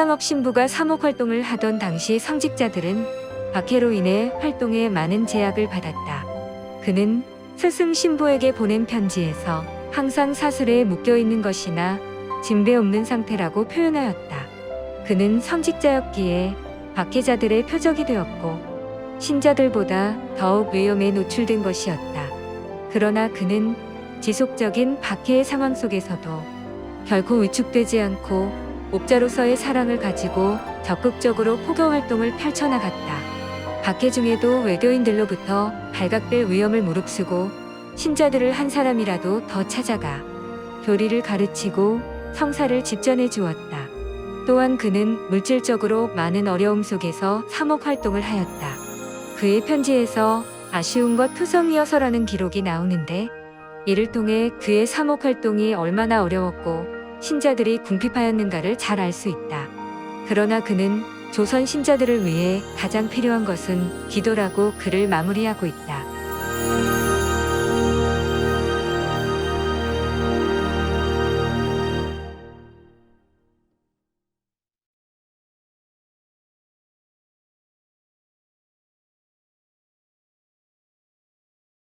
태양업 신부가 사목 활동을 하던 당시 성직자들은 박해로 인해 활동에 많은 제약을 받았다. 그는 스승 신부에게 보낸 편지에서 항상 사슬에 묶여 있는 것이나 진배 없는 상태라고 표현하였다. 그는 성직자였기에 박해자들의 표적이 되었고 신자들보다 더욱 위험에 노출된 것이었다. 그러나 그는 지속적인 박해의 상황 속에서도 결코 위축되지 않고 옥자로서의 사랑을 가지고 적극적으로 포교 활동을 펼쳐나갔다. 박해 중에도 외교인들로부터 발각될 위험을 무릅쓰고 신자들을 한 사람이라도 더 찾아가 교리를 가르치고 성사를 집전해 주었다. 또한 그는 물질적으로 많은 어려움 속에서 사목 활동을 하였다. 그의 편지에서 아쉬운 것 투성이어서라는 기록이 나오는데 이를 통해 그의 사목 활동이 얼마나 어려웠고 신자들이 궁핍하였는가를 잘 알 수 있다. 그러나 그는 조선 신자들을 위해 가장 필요한 것은 기도라고 글을 마무리하고 있다.